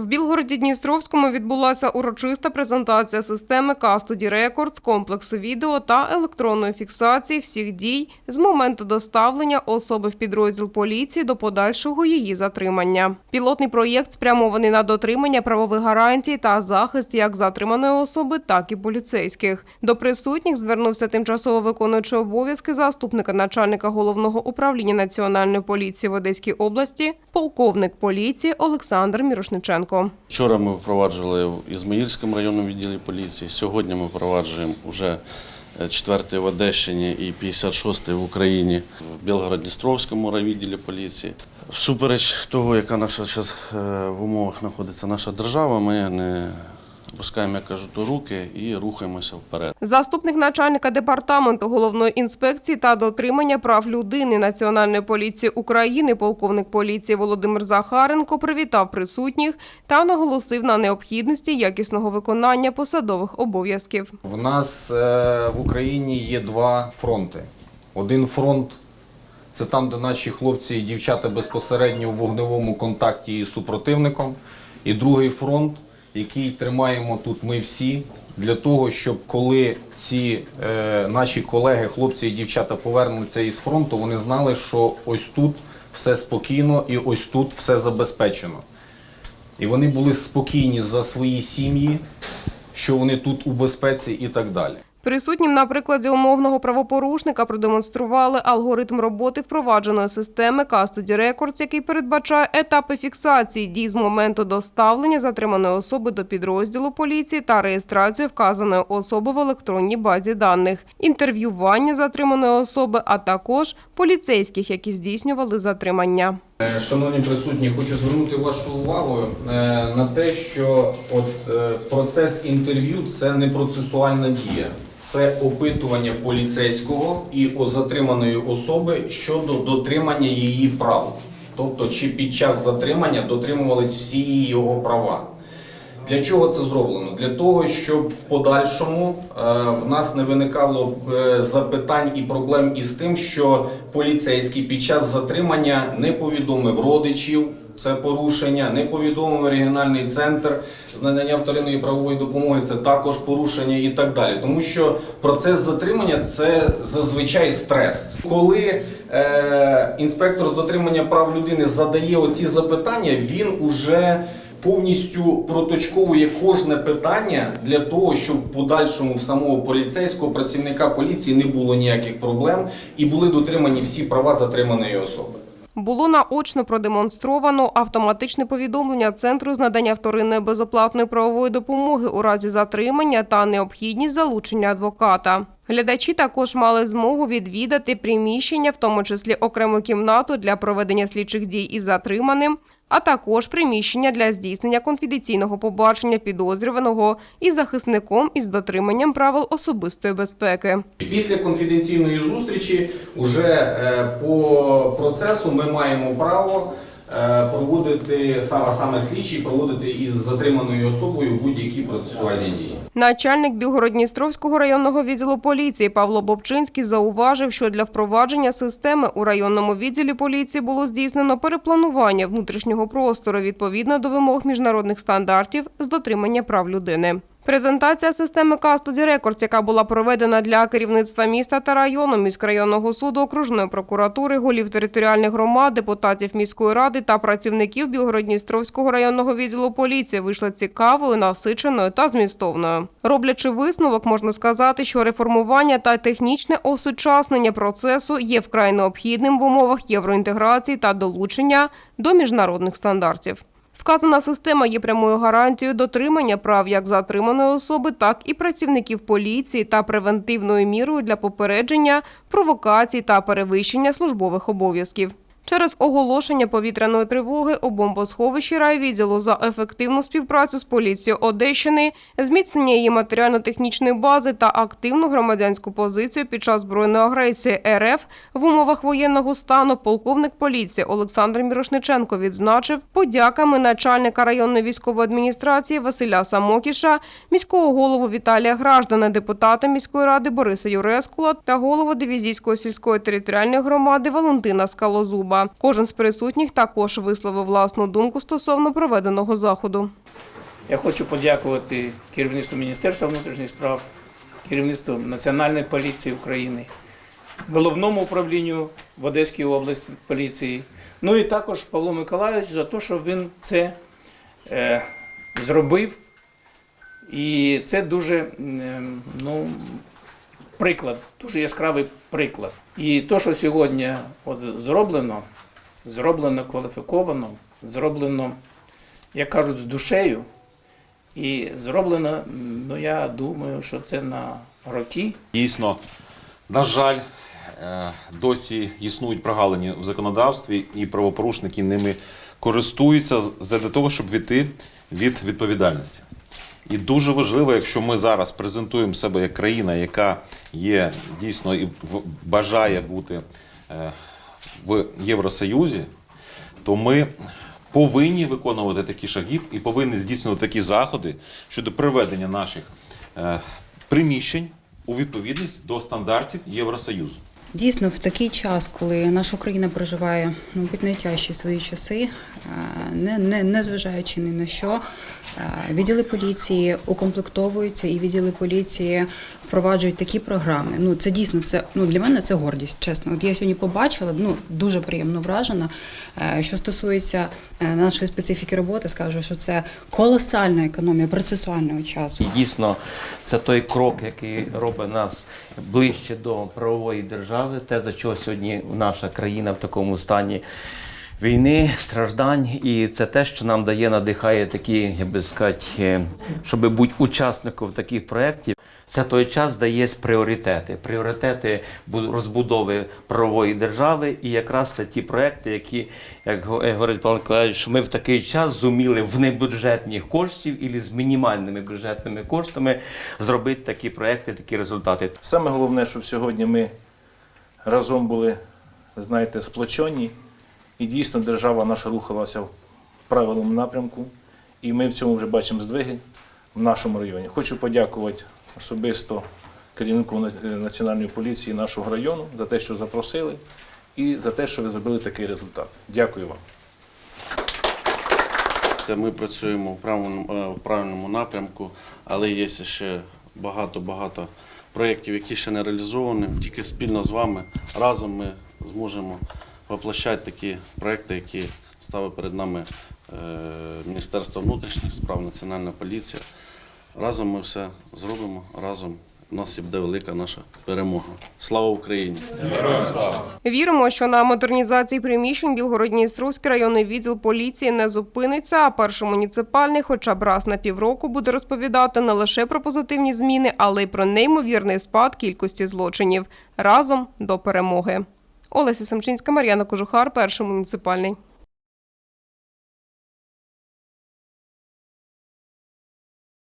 В Білгороді Дністровському відбулася урочиста презентація системи Custody Records, комплексу відео та електронної фіксації всіх дій з моменту доставлення особи в підрозділ поліції до подальшого її затримання. Пілотний проєкт спрямований на дотримання правових гарантій та захист як затриманої особи, так і поліцейських. До присутніх звернувся тимчасово виконуючий обов'язки заступника начальника головного управління національної поліції в Одеській області, полковник поліції Олександр Мірошниченко. Вчора ми впроваджували в Ізмаїльському районному відділі поліції. Сьогодні ми впроваджуємо вже е, четвертий в Одещині і 56-й в Україні в Білгород-Дністровському райвідділі поліції. Всупереч того, яка наша зараз в умовах знаходиться наша держава, ми не опускаємо, як кажуть, руки і рухаємося вперед. Заступник начальника департаменту головної інспекції та дотримання прав людини Національної поліції України, полковник поліції Володимир Захаренко привітав присутніх та наголосив на необхідності якісного виконання посадових обов'язків. В нас е, в Україні є два фронти. Один фронт це там, де наші хлопці і дівчата безпосередньо у вогневому контакті із супротивником. І другий фронт, який тримаємо тут ми всі, для того, щоб коли ці е, наші колеги, хлопці і дівчата повернуться із фронту, вони знали, що ось тут все спокійно і ось тут все забезпечено. І вони були спокійні за свої сім'ї, що вони тут у безпеці і так далі. Присутнім на прикладі умовного правопорушника продемонстрували алгоритм роботи впровадженої системи Custody Records, який передбачає етапи фіксації дій з моменту доставлення затриманої особи до підрозділу поліції та реєстрацію вказаної особи в електронній базі даних, інтерв'ювання затриманої особи, а також поліцейських, які здійснювали затримання. Е, Шановні присутні, хочу звернути вашу увагу е, на те, що от е, процес інтерв'ю це не процесуальна дія, це опитування поліцейського і затриманої особи щодо дотримання її прав. Тобто, чи під час затримання дотримувались всі його права. Для чого це зроблено? Для того, щоб в подальшому е, в нас не виникало е, запитань і проблем із тим, що поліцейський під час затримання не повідомив родичів. Це порушення, не повідомив регіональний центр з надання вторинної правової допомоги. Це також порушення і так далі. Тому що процес затримання це зазвичай стрес. Коли е, інспектор з дотримання прав людини задає оці запитання, він уже повністю проточковує кожне питання для того, щоб в подальшому в самого поліцейського працівника поліції не було ніяких проблем і були дотримані всі права затриманої особи. Було наочно продемонстровано автоматичне повідомлення Центру з надання вторинної безоплатної правової допомоги у разі затримання та необхідність залучення адвоката. Глядачі також мали змогу відвідати приміщення, в тому числі окрему кімнату для проведення слідчих дій із затриманим, а також приміщення для здійснення конфіденційного побачення підозрюваного із захисником із дотриманням правил особистої безпеки. Після конфіденційної зустрічі, уже е, по процесу, ми маємо право проводити саме саме слідчий, проводити із затриманою особою будь-які процесуальні дії. Начальник Білгород-Дністровського районного відділу поліції Павло Бобчинський зауважив, що для впровадження системи у районному відділі поліції було здійснено перепланування внутрішнього простору відповідно до вимог міжнародних стандартів з дотримання прав людини. Презентація системи Custody Records, яка була проведена для керівництва міста та району, міськрайонного суду, окружної прокуратури, голів територіальних громад, депутатів міської ради та працівників Білгород-Дністровського районного відділу поліції, вийшла цікавою, насиченою та змістовною. Роблячи висновок, можна сказати, що реформування та технічне осучаснення процесу є вкрай необхідним в умовах євроінтеграції та долучення до міжнародних стандартів. Вказана система є прямою гарантією дотримання прав як затриманої особи, так і працівників поліції та превентивною мірою для попередження провокацій та перевищення службових обов'язків. Через оголошення повітряної тривоги у бомбосховищі райвідділу за ефективну співпрацю з поліцією Одещини, зміцнення її матеріально-технічної бази та активну громадянську позицію під час збройної агресії РФ в умовах воєнного стану полковник поліції Олександр Мірошниченко відзначив подяками начальника районної військової адміністрації Василя Самокіша, міського голову Віталія Граждана, депутата міської ради Бориса Юрескула та голову дивізійської сільської територіальної громади Валентина Скалозуба. Села. Кожен з присутніх також висловив власну думку стосовно проведеного заходу. Я хочу подякувати керівництву Міністерства внутрішніх справ, керівництву Національної поліції України, головному управлінню в Одеській області поліції. Ну і також Павлу Миколайовичу за те, що він це е, зробив. І це дуже ну, приклад, дуже яскравий приклад. І те, що сьогодні от зроблено, зроблено кваліфіковано, зроблено, як кажуть, з душею. І зроблено, ну я думаю, що це на роки. Дійсно, на жаль, е, досі існують прогалини в законодавстві, і правопорушники ними користуються для того, щоб війти від відповідальності. І дуже важливо, якщо ми зараз презентуємо себе як країна, яка є дійсно і бажає бути е, в Євросоюзі, то ми повинні виконувати такі шаги і повинні здійснювати такі заходи щодо приведення наших е, приміщень у відповідність до стандартів Євросоюзу. Дійсно, в такий час, коли наша країна проживає мабуть, найтяжчі свої часи, е, не, не, не зважаючи ні на що, е, відділи поліції укомплектовуються і відділи поліції впроваджують такі програми. Ну це дійсно це ну для мене це гордість. Чесно, от я сьогодні побачила, ну дуже приємно вражена. Е, Що стосується нашої специфіки роботи, скажу, що це колосальна економія процесуального часу. І дійсно це той крок, який робить нас ближче до правової держави, те, за чого сьогодні наша країна в такому стані війни, страждань. І це те, що нам дає, надихає такі, як би сказати, е, щоб бути учасником таких проєктів. Це той час дає пріоритети. Пріоритети розбудови правової держави, і якраз це ті проекти, які, як го- говорить Миколаївич, що ми в такий час зуміли в небюджетних коштів і з мінімальними бюджетними коштами зробити такі проекти, такі результати. Саме головне, щоб сьогодні ми разом були, знаєте, сплочені, і дійсно держава наша рухалася в правильному напрямку, і ми в цьому вже бачимо здвиги в нашому районі. Хочу подякувати особисто керівнику Національної поліції нашого району за те, що запросили, і за те, що ви зробили такий результат. Дякую вам. Ми працюємо в правильному, е, в правильному напрямку, але є ще багато-багато проєктів, які ще не реалізовані. Тільки спільно з вами разом ми зможемо воплощати такі проєкти, які ставить перед нами е, Міністерство внутрішніх справ, Національна поліція. Разом ми все зробимо, разом у нас і буде велика наша перемога. Слава Україні! Віримо, що на модернізації приміщень Білгородністровський районний відділ поліції не зупиниться, а перший муніципальний хоча б раз на півроку буде розповідати не лише про позитивні зміни, але й про неймовірний спад кількості злочинів. Разом до перемоги. Олеся Семчинська, Мар'яна Кожухар, перший муніципальний.